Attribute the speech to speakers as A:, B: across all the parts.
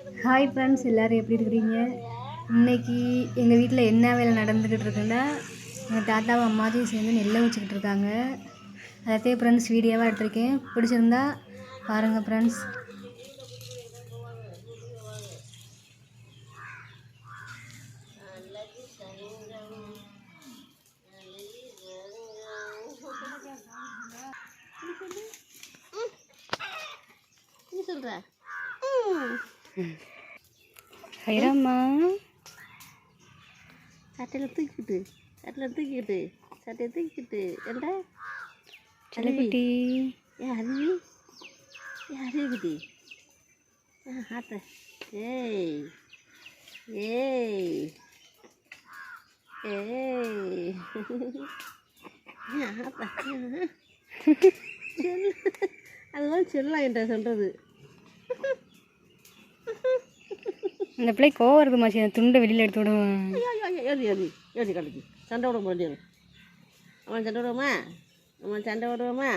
A: Hi friends எல்லோரும் எப்படி இருக்கிறீங்க? இன்னைக்கு எங்கள் வீட்டில் என்ன வேலை நடந்துக்கிட்டு இருக்குன்னா எங்கள் தாத்தாவும் அம்மாத்தையும் சேர்ந்து நெல்லை வச்சுக்கிட்டு இருக்காங்க. அதே ஃப்ரெண்ட்ஸ் வீடியோவாக எடுத்திருக்கேன். பிடிச்சிருந்தா பாருங்கள் ஃப்ரெண்ட்ஸ்
B: சொல்கிற
A: ஹைரம்மா
B: சட்டையில் தூக்கிக்கிட்டு சட்டையில் தூக்கிக்கிட்டு சட்டையை தூக்கிக்கிட்டு என்ன
A: செல்லக்குட்டி
B: ஏ அருவி ஏ அருவிக்குட்டி ஆ ஆத்த ஏய் ஏய் ஏய் ஏ, ஆத்தா செல்ல அதுதான் செல்லம் என்ற சொல்கிறது
A: இந்த பிள்ளை கோவம் வருது மாச்சி அந்த துண்டை வெளியில் எடுத்து விடுவேன்
B: எழுதி எழுதி எழுதி கலக்கி சண்டை விட முடியாது அவன் சண்டை விடுவோமா அவன் சண்டை விடுவோமா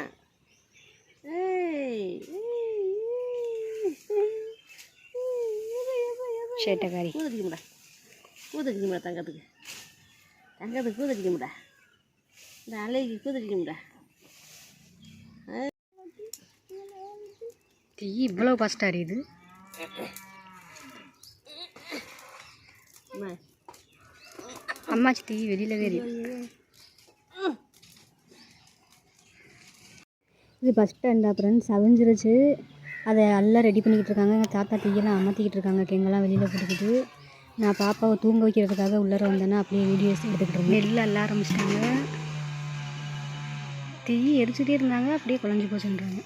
B: ஏய்
A: சேட்டைக்காரி
B: கூதடிக்கும்டா கூதடிக்கும்டா தங்கத்துக்கு தங்கத்துக்கு கூதடிக்கும்டா இந்த அலைக்கு கூதடிக்கும்டா
A: தீ இவ்வளோ ஃபாஸ்ட்டாக அறியுது அம்மாச்சி தீ வெளியில் தெரியும் இது பஸ் ஸ்டாண்டா ஃப்ரெண்ட்ஸ் அவிஞ்சிருச்சு. அதை எல்லாம் ரெடி பண்ணிக்கிட்டு இருக்காங்க. எங்கள் தாத்தா தீயெல்லாம் அமர்த்திக்கிட்டு இருக்காங்க. கெங்கெல்லாம் வெளியில் போட்டுக்கிட்டு. நான் பாப்பாவை தூங்க வைக்கிறதுக்காக உள்ளர வந்தேன்னா அப்படியே வீடியோஸ் எடுத்துக்கிட்டு இருந்தேன். நெல் எல்லாம் ஆரம்பிச்சிட்டாங்க. தீ எரிச்சுட்டே இருந்தாங்க. அப்படியே குழஞ்சி போச்சுன்றாங்க.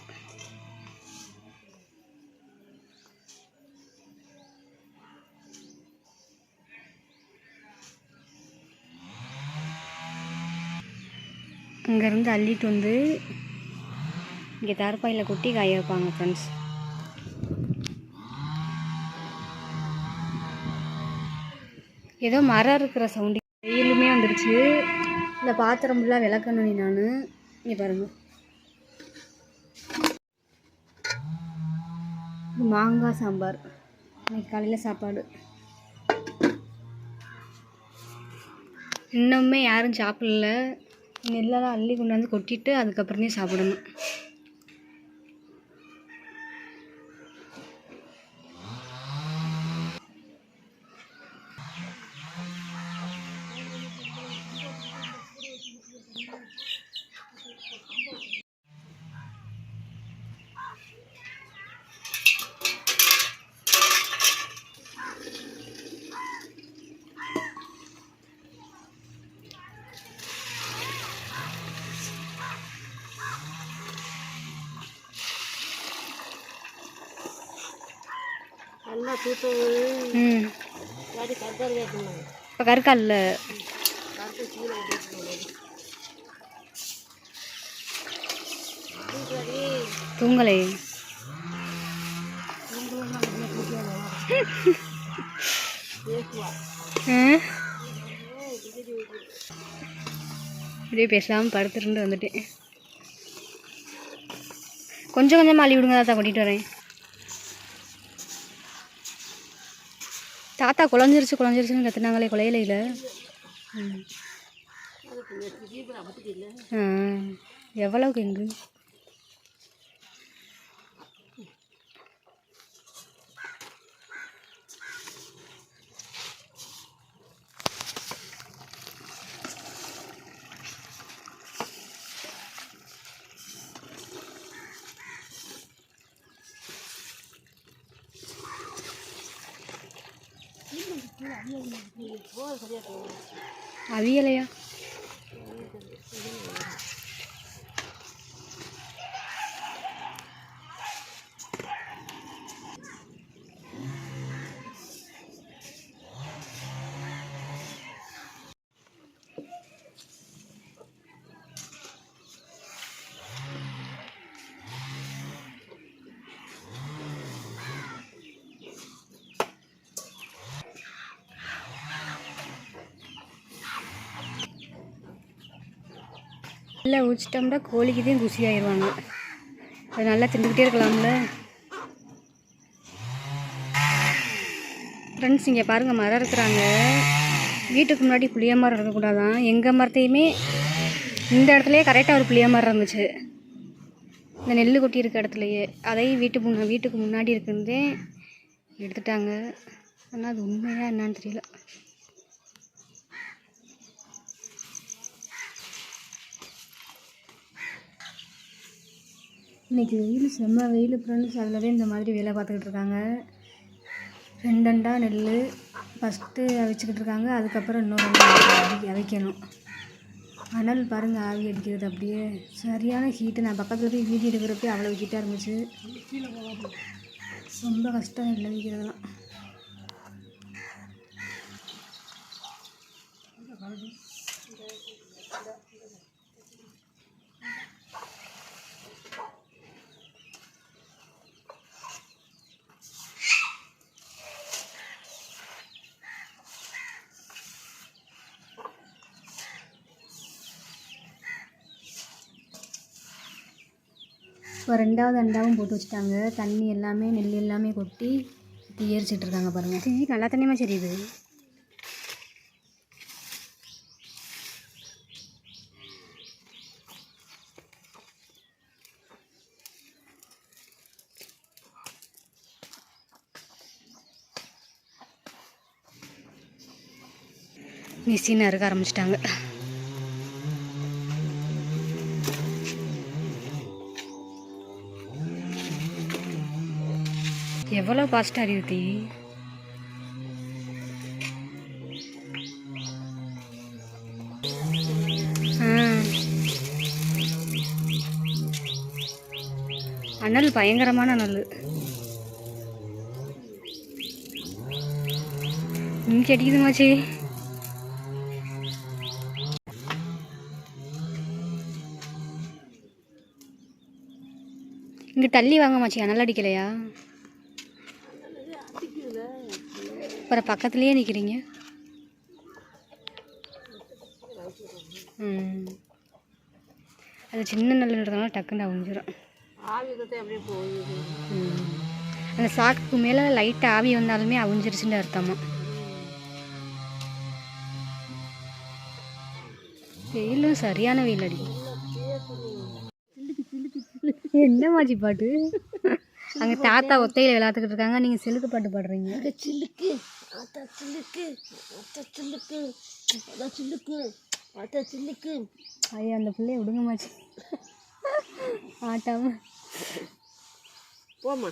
A: இங்கேருந்து அள்ளிட்டு வந்து இங்கே தரப்பாயில் கொட்டி காய வைப்பாங்க ஃப்ரெண்ட்ஸ் ஏதோ மரம் இருக்கிற சவுண்டு வெயிலுமே வந்துருச்சு. இந்த பாத்திரம் ஃபுல்லாக விளக்கணும் நான் இங்கே பாருங்க. மாங்காய் சாம்பார். இன்னைக்கு காலையில் சாப்பாடு. இன்னுமே யாரும் சாப்பிடல. நெல்லெல்லாம் அள்ளி கொண்டாந்து கொட்டிட்டு அதுக்கப்புறமே சாப்பிடணும். இப்போ
B: தூக்காடி
A: தூங்கலை? அப்படியே பேசாமல் படுத்துட்டு வந்துட்டேன். கொஞ்சம் கொஞ்சமாக அள்ளி விடுங்க தாத்தா கொட்டிட்டு வரேன். தாத்தா குழஞ்சிருச்சு குழஞ்சிருச்சுன்னு கத்துனாங்களே குலையில
B: அதுக்கு நெட்டு ஜீப்பில் அப்பத்துக்கு இல்லை
A: ஆ எவ்வளவுக்கு எங்கு அவியலையா? நல்லா ஊச்சிட்டோம்னா கோழிக்கு தான் குசி ஆயிடுவாங்க. அது நல்லா திண்டுக்கிட்டே இருக்கலாம்ல. ஃப்ரெண்ட்ஸ் இங்கே பாருங்கள் மரம் இருக்கிறாங்க. வீட்டுக்கு முன்னாடி புளிய மரம் இருக்கக்கூடாதான். எங்கள் மரத்தையுமே இந்த இடத்துலையே கரெக்டாக ஒரு புளிய மரம் இருந்துச்சு. இந்த நெல் கொட்டி இருக்க இடத்துலையே. அதையும் வீட்டு முன்ன வீட்டுக்கு முன்னாடி இருக்கிறதே எடுத்துட்டாங்க. ஆனால் அது உண்மையாக என்னான்னு தெரியல. இன்னைக்கு வெயில் செம்ம வெயில். ஃப்ரெண்ட்ஸ் அதில் இந்த மாதிரி வேலை பார்த்துக்கிட்டு இருக்காங்க. ரெண்டண்டா நெல் ஃபஸ்ட்டு அவிச்சிக்கிட்டு இருக்காங்க. அதுக்கப்புறம் இன்னொரு அவி அவிக்கணும். அனல் பாருங்கள் ஆவி அடிக்கிறது அப்படியே. சரியான ஹீட்டு நான் பக்கத்தில் போய் வீடியோ எடுக்கிறப்ப அவ்வளோ ஹீட்டாக இருந்துச்சு. ரொம்ப கஷ்டம் நெல் அவிக்கிறதுலாம். இப்போ ரெண்டாவது அண்டாவும் போட்டு வச்சுட்டாங்க. தண்ணி எல்லாமே நெல் எல்லாமே கொட்டி தீ எரிச்சிட்டு இருக்காங்க பாருங்கள் தீ நல்லா தண்ணியமாக சரியுது மிஷின் அறுக்க ஆரம்பிச்சிட்டாங்க. எவ்வளோ ஃபாஸ்ட்டாக அறிவு ஆ. அனல் பயங்கரமான அனல். இங்கே அடிக்குதுமாச்சி இங்கே தள்ளி வாங்க மாச்சி அனல் அடிக்கலையா? அப்புறம் பக்கத்துலேயே நிற்கிறீங்க அது சின்ன நல்லதுனால டக்குன்னு அவிஞ்சிரும்
B: ஆவி தான் அப்படியே போகுது.
A: ம். அந்த சாக்குக்கு மேலே லைட்டாக ஆவி வந்தாலுமே அவிஞ்சிருச்சுன்னு அர்த்தமா? வெயிலும் சரியான வெயில் அடிக்கும் என்ன மாச்சி பாட்டு? அங்கே தாத்தா ஒத்தையில் விளையாட்டுக்கிட்டு இருக்காங்க. நீங்கள் சிலுக்கு பாட்டு பாடுறீங்க.
B: சில்லுக்கு ஆத்தா சில்லுக்கு ஆத்தா சில்லுக்கு அதான் சில்லுக்கு ஆத்தா சில்லுக்கு
A: ஐயா அந்த பிள்ளைய விடுங்க மாச்சி. ஆட்டாம.
B: போம்மா.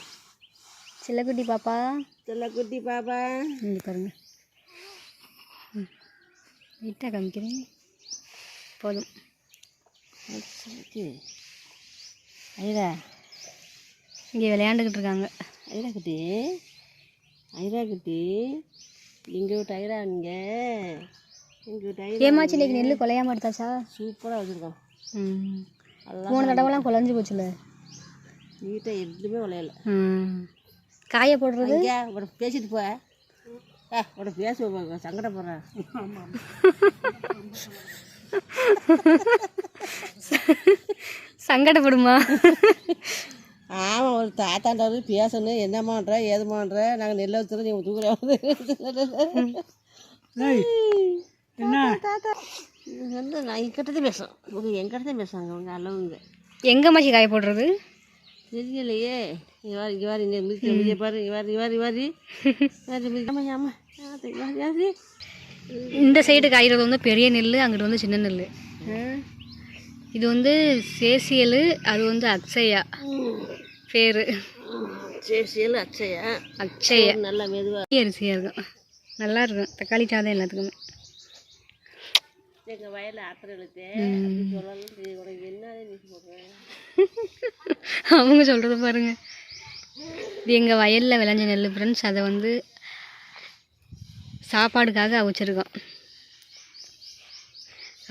A: சில்லக்குட்டி பாப்பா.
B: செல்லக்குட்டி பாப்பா.
A: இங்கே பாருங்க. லைட்டாக காமிக்கிறேன். போதும்.
B: ஐரா
A: இங்கே விளையாண்டுக்கிட்டு இருக்காங்க.
B: ஐரா குட்டி. ஐரா குட்டி. எங்கள் வீட்டு ஐரா இங்கே. எங்கள் வீட்டு ஐரா
A: ஏமாச்சி இன்னைக்கு நெல் கொலையாம எடுத்தாச்சா?
B: சூப்பராக வச்சுருக்கோம்
A: ம். மூணு தடவைலாம் குழஞ்சி போச்சுல.
B: நீட்டாக எதுவுமே விளையல.
A: ம். காய போடுறது?
B: உட பேசிட்டு போ. ஏ உட பேச சங்கடப்படுறேன்
A: சங்கடப்படுமா?
B: தாத்தாண்டாரு பேசணும். என்னம்மான்ற ஏதுமான்ற. நாங்கள் நெல்லை வச்சுருந்தோம் நீங்கள் தூக்குறோம் என்ன? தாத்தா வந்து நான் எங்கிட்ட பேசும் இவங்க எங்கிட்ட பேசுவாங்க அவங்க அளவுங்க
A: எங்கே மாச்சி காய போடுறது?
B: தெரியலையே. இங்கே வாரி இங்கே மிதிக்க மிதிக்க பாரு இங்கே வாரி வாரி வாரி வாரி மிதி ஆமாம் ஆமாம் வாரி வாரி
A: இந்த சைடு காய்கிறது வந்து பெரிய நெல் அங்கிட்டு வந்து சின்ன நெல் இது வந்து சேசியல் அது வந்து அக்ஷயா. பேர்.
B: சரி அச்சையா?
A: அக்ஷயா
B: நல்லா மெதுவாக
A: அரிசியாக இருக்கும். நல்லா இருக்கும். தக்காளி சாதம் எல்லாத்துக்குமே.
B: எங்கள் வயலில் சொல்கிறேன்
A: அவங்க சொல்கிறத பாருங்க. இது எங்கள் வயலில் விளைஞ்ச நெல் ஃப்ரெண்ட்ஸ் அதை வந்து சாப்பாடுக்காக அவிச்சிருக்கோம்.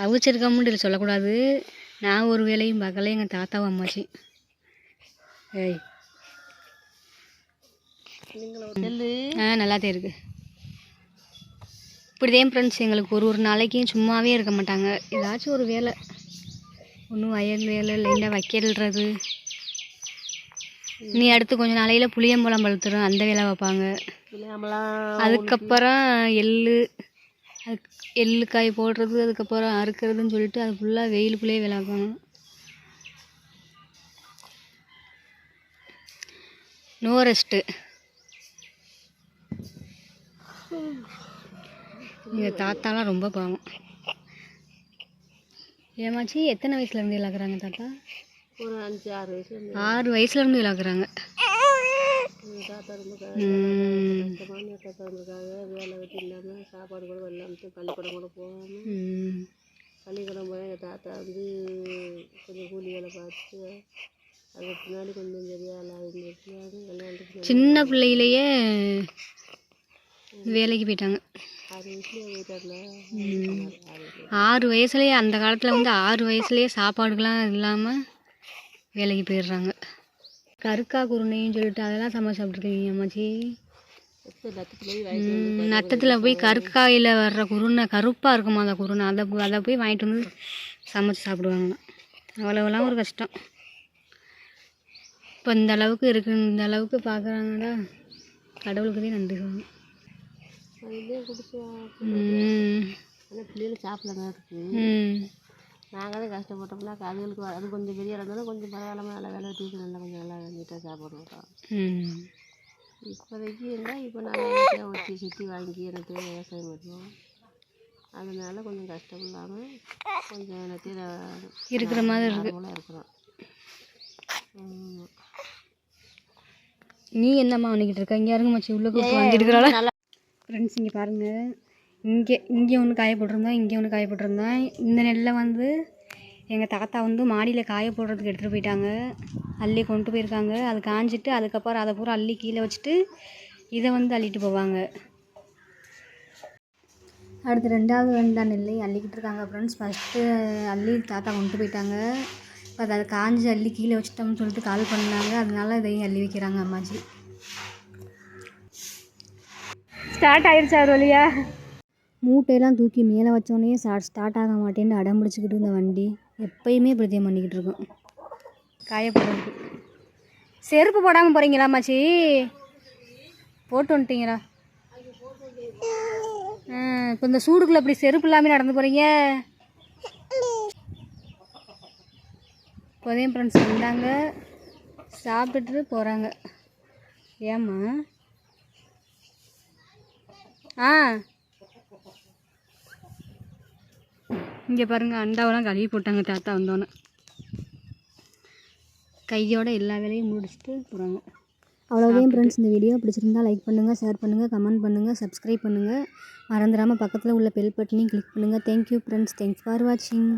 A: அவிச்சிருக்கோம்னு சொல்லக்கூடாது. நான் ஒரு வேலையும் பார்க்கல. எங்கள் தாத்தாவும் அம்மாச்சி. ஏய். ஆ நல்லாதான் இருக்கு. இப்படிதான் ஃப்ரெண்ட்ஸ் எங்களுக்கு ஒரு ஒரு நாளைக்கும் சும்மாவே இருக்க மாட்டாங்க. ஏதாச்சும் ஒரு வேலை. ஒன்றும் வயல் வேலை இல்லைன்னா வைக்கிறதுறது நீ அடுத்து கொஞ்சம் நாளையில் புளியம்பழம் பழுத்துரும் அந்த வேலை வைப்பாங்க. அதுக்கப்புறம் எள்ளு எள்ளு காய் போடுறது அதுக்கப்புறம் அறுக்கிறதுன்னு சொல்லிட்டு அது ஃபுல்லாக வெயிலுக்குள்ளேயே வேலை பார்க்கணும் நோ ரெஸ்ட்டு எங்கள் தாத்தாலாம் ரொம்ப பாவம். ஏமாச்சி எத்தனை வயசுல இருந்து இழக்கிறாங்க தாத்தா?
B: ஒரு அஞ்சு ஆறு வயசு இருந்து.
A: ஆறு வயசுல இருந்து இழக்கிறாங்க.
B: தாத்தா ரொம்ப தாத்தா இருந்திருக்காங்க. வேலை வெட்டி இல்லாமல் சாப்பாடு கூட இல்லாமல் பள்ளிக்கூடம் கூட போகாமல் பள்ளிக்கூடம் போய் எங்கள் தாத்தா வந்து கொஞ்சம் கூலி வேலை பார்த்து அதுக்கு பின்னாடி கொஞ்சம் பெரிய ஆளாக இருந்துருக்காங்க விளையாண்டுட்டு
A: சின்ன பிள்ளையிலேயே வேலைக்கு போயிட்டாங்க.
B: ஆறு வயசுலேயே
A: அந்த காலத்தில் வந்து ஆறு வயசுலேயே சாப்பாடுக்கெலாம் இல்லாமல் வேலைக்கு போயிடுறாங்க. கருக்கா குருணைன்னு சொல்லிட்டு அதெல்லாம் சமைச்சு சாப்பிட்ருக்கீங்க அம்மாச்சி. நத்தத்தில் போய் கருக்காயில் வர்ற குருணை கருப்பாக இருக்குமா அந்த குருணை அதை அதை போய் வாங்கிட்டு வந்து சமைச்சு சாப்பிடுவாங்க. அவ்வளோவெல்லாம் ஒரு கஷ்டம். இப்போ இந்த அளவுக்கு இருக்கு இந்த அளவுக்கு பார்க்குறாங்கடா. கடவுளுக்கு தான் நன்றி சொல்லணும்.
B: பிள்ளைகளும் சாப்பிடலாம் இருக்கு.
A: ம்.
B: நாங்கள் தான் கஷ்டப்பட்டோம்னா அதுகளுக்கு அது கொஞ்சம் பெரிய இருந்தாலும் கொஞ்சம் பரவாயில்லாமல் நல்லா வேலை வெட்டிட்டு நல்லா கொஞ்சம் நல்லா நீட்டாக சாப்பிடுவோம் இப்போதைக்கு இருந்தால் இப்போ நாங்கள் ஒட்டி சுற்றி வாங்கி எனக்கு விவசாயம் பண்ணுவோம். அதனால கொஞ்சம் கஷ்டம் இல்லாமல் கொஞ்சம் எனக்கு
A: இருக்கிற மாதிரி
B: இருக்கிறோம். ஆமாம்.
A: நீ என்னம்மா பண்ணிக்கிட்டு இருக்க? இங்கே இருங்க மச்சி உள்ளே கூப்பிட்டு வந்துருக்கிறாளா ஃப்ரெண்ட்ஸ் இங்கே பாருங்கள் இங்கே இங்கே ஒன்று காய போட்டிருந்தோம் இங்கே ஒன்று காய போட்டிருந்தோம் இந்த நெல்லை வந்து எங்கள் தாத்தா வந்து மாடியில் காய போடுறதுக்கு எடுத்துகிட்டு போயிட்டாங்க. அள்ளி கொண்டு போயிருக்காங்க. அது காஞ்சிட்டு அதுக்கப்புறம் அதை பூரா அள்ளி கீழே வச்சுட்டு இதை வந்து அள்ளிட்டு போவாங்க. அடுத்து ரெண்டாவது ரெண்டாம் நெல்லை அள்ளிக்கிட்டு இருக்காங்க ஃப்ரெண்ட்ஸ் ஃபஸ்ட்டு அள்ளி தாத்தா கொண்டு போயிட்டாங்க. இப்போ அதை காஞ்சி அள்ளி கீழே வச்சுட்டோம்னு சொல்லிட்டு கால் பண்ணாங்க. அதனால இதையும் அள்ளி வைக்கிறாங்க அம்மாஜி. ஸ்டார்ட் ஆயிடுச்சு அவர் வழியா மூட்டையெல்லாம் தூக்கி மேலே வச்சோடனே ஸ்டார்ட் ஸ்டார்ட் ஆக மாட்டேன்னு அடம் பிடிச்சிக்கிட்டு இருந்த வண்டி. எப்பயுமே பிரத்தியம் பண்ணிக்கிட்டு இருக்கோம். காயப்படுறதுக்கு செருப்பு போடாமல் போகிறீங்களா அம்மாச்சி போட்டு வந்துட்டீங்களா? இப்போ இந்த சூடுக்குள்ளே அப்படி செருப்பு இல்லாமல் நடந்து போகிறீங்க இப்போதையும் ஃப்ரெண்ட்ஸ் வந்தாங்க. சாப்பிட்டுட்டு போகிறாங்க ஏம்மா? ஆ. இங்கே பாருங்கள் அண்டாவெல்லாம் கழுவி போட்டாங்க. தாத்தா வந்தோன்னே கையோட எல்லா வேலையும் முடிச்சுட்டு போகிறாங்க அவ்வளோதான் ஃப்ரெண்ட்ஸ் இந்த வீடியோ பிடிச்சிருந்தா லைக் பண்ணுங்கள் ஷேர் பண்ணுங்கள் கமெண்ட் பண்ணுங்கள் சப்ஸ்கிரைப் பண்ணுங்கள் மறந்துடாமல் பக்கத்தில் உள்ள பெல் பட்டனையும் கிளிக் பண்ணுங்கள் தேங்க்யூ ஃப்ரெண்ட்ஸ் தேங்க்ஸ் ஃபார் வாட்சிங்